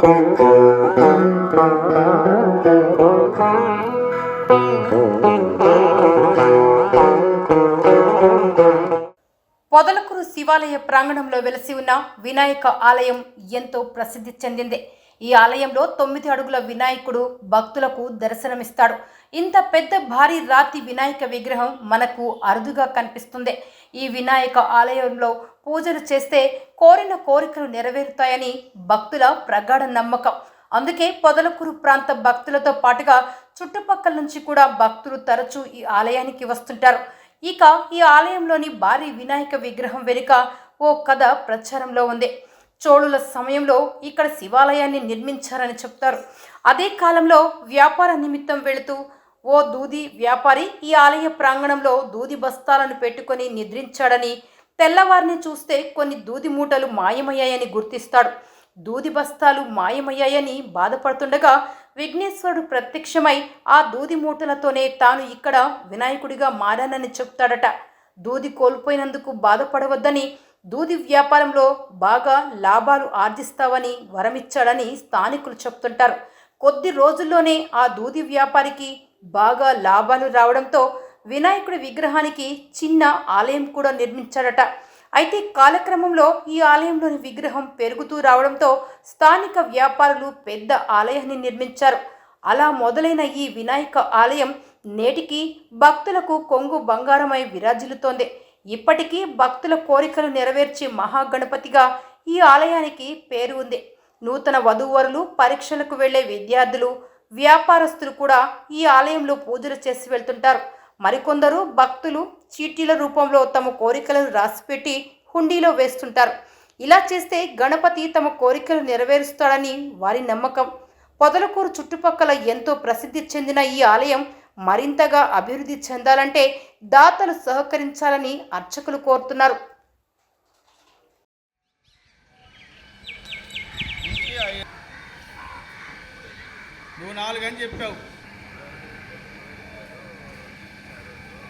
పొదలకూరు శివాలయ ప్రాంగణంలో వెలసి ఉన్న వినాయక ఆలయం ఎంతో ప్రసిద్ధి చెందింది. ఈ ఆలయంలో తొమ్మిది అడుగుల వినాయకుడు భక్తులకు దర్శనమిస్తాడు. ఇంత పెద్ద భారీ రాతి వినాయక విగ్రహం మనకు అరుదుగా కనిపిస్తుంది. ఈ వినాయక ఆలయంలో పూజలు చేస్తే కోరిన కోరికలు నెరవేరుతాయని భక్తుల ప్రగాఢ నమ్మకం. అందుకే పొదలకూరు ప్రాంత భక్తులతో పాటుగా చుట్టుపక్కల నుంచి కూడా భక్తులు తరచూ ఈ ఆలయానికి వస్తుంటారు. ఇక ఈ ఆలయంలోని భారీ వినాయక విగ్రహం వెనుక ఓ కథ ప్రచారంలో ఉంది. చోళుల సమయంలో ఇక్కడ శివాలయాన్ని నిర్మించారని చెప్తారు. అదే కాలంలో వ్యాపార నిమిత్తం వెళుతూ ఓ దూది వ్యాపారి ఈ ఆలయ ప్రాంగణంలో దూది బస్తాలను పెట్టుకొని నిద్రించాడని తెల్లవారిని చూస్తే కొన్ని దూది మూటలు మాయమయ్యాయని గుర్తిస్తాడు. దూది బస్తాలు మాయమయ్యాయని బాధపడుతుండగా విఘ్నేశ్వరుడు ప్రత్యక్షమై ఆ దూది మూటలతోనే తాను ఇక్కడ వినాయకుడిగా మారానని చెప్తాడట. దూది కోల్పోయినందుకు బాధపడవద్దని దూది వ్యాపారంలో బాగా లాభాలు ఆర్జిస్తావని వరమిచ్చాడని స్థానికులు చెప్తుంటారు. కొద్ది రోజుల్లోనే ఆ దూది వ్యాపారికి బాగా లాభాలు రావడంతో వినాయకుడి విగ్రహానికి చిన్న ఆలయం కూడా నిర్మించాడట. అయితే కాలక్రమంలో ఈ ఆలయంలోని విగ్రహం పెరుగుతూ రావడంతో స్థానిక వ్యాపారులు పెద్ద ఆలయాన్ని నిర్మించారు. అలా మొదలైన ఈ వినాయక ఆలయం నేటికి భక్తులకు కొంగు బంగారమై విరాజిల్లుతోంది. ఇప్పటికీ భక్తుల కోరికలు నెరవేర్చే మహాగణపతిగా ఈ ఆలయానికి పేరు ఉంది. నూతన వధూవరులు పరీక్షలకు వెళ్ళే విద్యార్థులు వ్యాపారస్తులు కూడా ఈ ఆలయంలో పూజలు చేసి వెళ్తుంటారు. మరికొందరు భక్తులు చీటీల రూపంలో తమ కోరికలను రాసిపెట్టి హుండీలో వేస్తుంటారు. ఇలా చేస్తే గణపతి తమ కోరికలు నెరవేరుస్తాడని వారి నమ్మకం. పొదలకూరు చుట్టుపక్కల ఎంతో ప్రసిద్ధి చెందిన ఈ ఆలయం మరింతగా అభివృద్ధి చెందాలంటే దాతలు సహకరించాలని అర్చకులు కోరుతున్నారు. నువ్వు నాలుగు అని చెప్పావు తొమ్మిది దాకా ఉన్నది ఇప్పుడు మనకి ఈ గుడి కట్టి రెండు ఐదు సంవత్సరాలు కదా ఆ, అది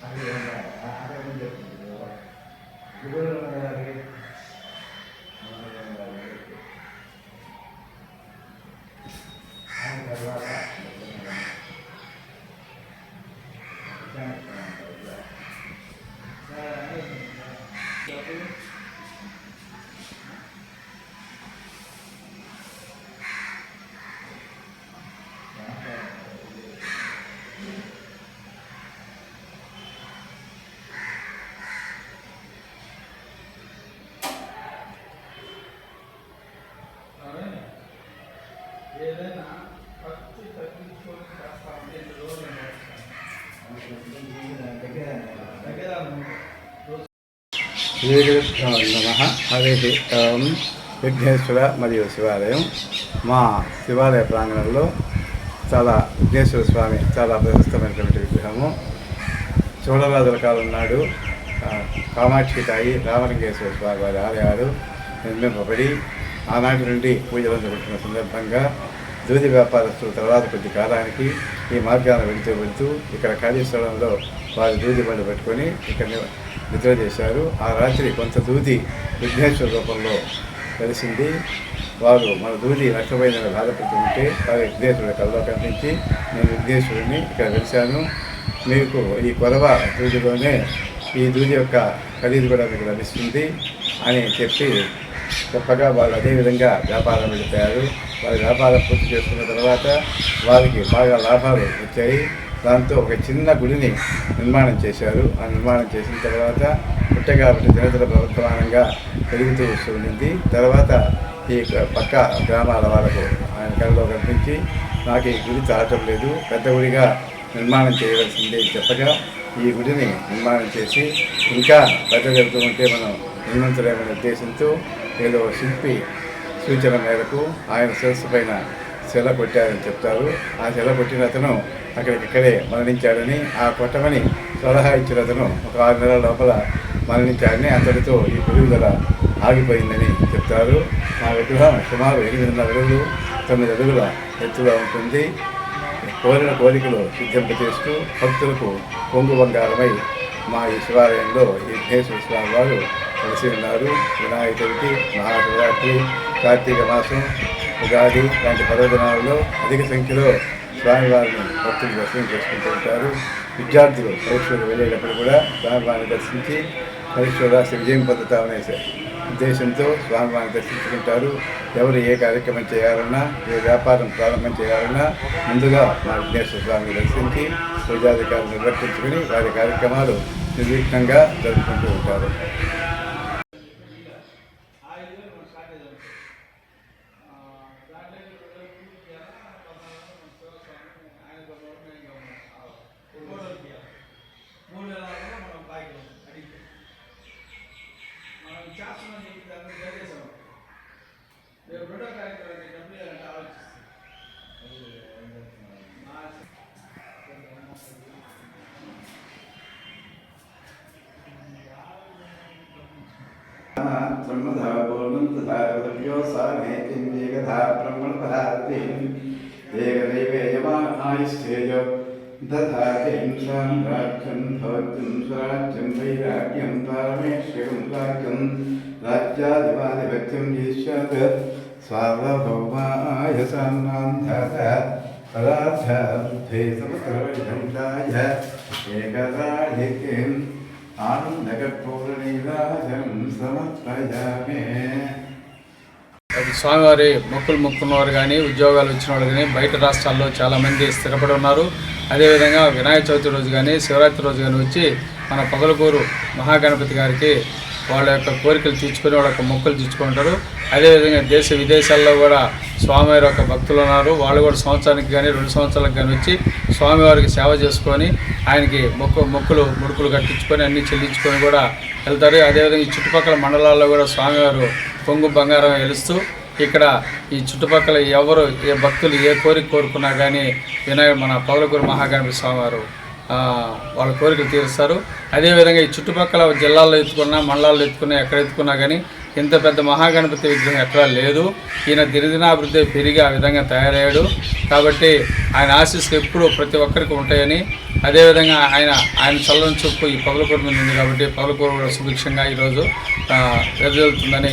அது அது வந்து இவர் నమ హరి ఓం విఘ్నేశ్వర మరియు శివాలయం. మా శివాలయ ప్రాంగణంలో చాలా విఘ్నేశ్వర స్వామి చాలా ప్రశస్తమైనటువంటి విగ్రహము. చోళరాజుల కాలం నాడు కామాక్షి తాయి రామలింగేశ్వర స్వామి వారి ఆలయాలు నిర్మింపబడి ఆనాటి నుండి పూజలు జరుగుతున్న సందర్భంగా దూది వ్యాపారస్తులు తర్వాత కొద్ది కాలానికి ఈ మార్గాన్ని వెళుతూ వెళుతూ ఇక్కడ కాళేశ్వరంలో వారి దూది బండి పెట్టుకొని ఇక్కడ నిద్ర చేశారు. ఆ రాత్రి కొంత దూది విఘ్నేశ్వర రూపంలో కలిసింది. వారు మన దూది నష్టమైన బాధపడుతుంటే వారి విఘ్నేశ్వరుడి కల్లో కనిపించి నేను విఘ్నేశ్వరుడిని ఇక్కడ కలిశాను. మీకు ఈ కొరవ దూదిలోనే ఈ దూది యొక్క ఖరీదు కూడా మీకు లభిస్తుంది అని చెప్పి చెప్పగా వాళ్ళు అదేవిధంగా వ్యాపారం వెళ్ళిపోయారు వారి వ్యాపారం పూర్తి చేసుకున్న తర్వాత వారికి బాగా లాభాలు వచ్చాయి. దాంతో ఒక చిన్న గుడిని నిర్మాణం చేశారు. ఆ నిర్మాణం చేసిన తర్వాత పుట్టగాబట్టి దినదిన ప్రవర్తమానంగా పెరుగుతూ వస్తూ ఉండింది తర్వాత ఈ పక్క గ్రామాల వాళ్ళకు ఆయన కళ్ళలో కనిపించి నాకు ఈ గుడి తాగటం లేదు. పెద్ద గుడిగా నిర్మాణం చేయవలసిందే చెప్పగా ఈ గుడిని నిర్మాణం చేసి ఇంకా పెద్ద జరుగుతూ ఉంటే మనం నిర్మించలేమనే ఉద్దేశంతో ఏదో శిల్పి సూచన మేరకు ఆయన శిరస్సు పైన శిల కొట్టారని చెప్తారు. ఆ శిల కొట్టిన అతను అక్కడికక్కడే మరణించాడని ఆ కొట్టమని సలహా ఇచ్చిన అతను ఒక ఆరు నెలల లోపల మరణించాడని అతడితో ఈ పెరుగుదల ఆగిపోయిందని చెప్తారు. ఆ విగ్రహం సుమారు ఎనిమిదిన్నర అడుగులు తొమ్మిది అడుగుల ఎత్తులో ఉంటుంది. కోరిన కోరికలు సిద్ధింపచేస్తూ భక్తులకు పొంగు బంగారమై మా ఈ శివాలయంలో ఈ విఘ్నేశ్వర స్వామి వారు కలిసి ఉన్నారు. వినాయక చవితి మహాశివరాత్రి కార్తీక మాసం ఉగాది లాంటి పర్వదినాలలో అధిక సంఖ్యలో స్వామివారిని భక్తులు దర్శనం చేసుకుంటూ ఉంటారు. విద్యార్థులు పరీక్షలు వెళ్ళేటప్పుడు కూడా స్వామివారిని దర్శించి పరీక్షలు రాసి విజయం పొందుతామనే ఉద్దేశంతో స్వామివారిని దర్శించుకుంటారు. ఎవరు ఏ కార్యక్రమం చేయాలన్నా ఏ వ్యాపారం ప్రారంభం చేయాలన్నా ముందుగా మా విఘ్నేశ్వర స్వామిని దర్శించి పూజాధికారులు నిర్వర్తించుకుని వారి కార్యక్రమాలు నిర్విఘ్నంగా జరుపుకుంటూ ఉంటారు. ब्रह्मधा पूर्णं तथा द्रव्यो सा नेतिं एकधा ब्रह्मणपदार्थेन एकदैवेयमायुस्थेज तथा तेषां राज्यं भवत्यं स्वराज्यं वैराग्यं पारमेश्वरं राज्यं राज्यादिवादिभक्त्यं यस्यात् स्वावभौमाय सान्नान्धात पदार्थार्थे समग्रवैधं चाय एकदाधिकेम् స్వామివారి మొక్కులు మొక్కున్న వారు కానీ ఉద్యోగాలు వచ్చిన వాళ్ళు కానీ బయట రాష్ట్రాల్లో చాలామంది స్థిరపడి ఉన్నారు. అదేవిధంగా వినాయక చవితి రోజు కానీ శివరాత్రి రోజు కానీ వచ్చి మన పగలకూరు మహాగణపతి గారికి వాళ్ళ యొక్క కోరికలు తీర్చుకొని వాళ్ళ యొక్క మొక్కలు తీర్చుకుంటారు. అదేవిధంగా దేశ విదేశాల్లో కూడా స్వామివారి యొక్క భక్తులు ఉన్నారు. వాళ్ళు కూడా సంవత్సరానికి కానీ రెండు సంవత్సరాలకు కానీ వచ్చి స్వామివారికి సేవ చేసుకొని ఆయనకి మొక్కు మొక్కులు ముడుకులు కట్టించుకొని అన్నీ చెల్లించుకొని కూడా వెళ్తారు. అదేవిధంగా ఈ చుట్టుపక్కల మండలాల్లో కూడా స్వామివారు పొంగు బంగారం వెలుస్తూ ఇక్కడ ఈ చుట్టుపక్కల ఎవరు ఏ భక్తులు ఏ కోరిక కోరుకున్నా కానీ వినాయక మన పౌలకూరు మహాగణపతి స్వామివారు వాళ్ళ కోరికలు తీరుస్తారు. అదేవిధంగా ఈ చుట్టుపక్కల జిల్లాల్లో ఎత్తుకున్నా మండలాల్లో ఎత్తుకున్నా ఎక్కడ ఎత్తుకున్నా కానీ ఇంత పెద్ద మహాగణపతి విగ్రహం ఎక్కడా లేదు. ఈయన దినదినాభివృద్ధి పెరిగి ఆ విధంగా తయారయ్యాడు. కాబట్టి ఆయన ఆశీస్సులు ఎప్పుడూ ప్రతి ఒక్కరికి ఉంటాయని అదేవిధంగా ఆయన ఆయన చల్లని చూపు ఈ పగలకూరు మీద ఉంది కాబట్టి పగలకూరు కూడా సుభిక్షంగా ఈరోజు ఆ, వెదజల్లుతుందని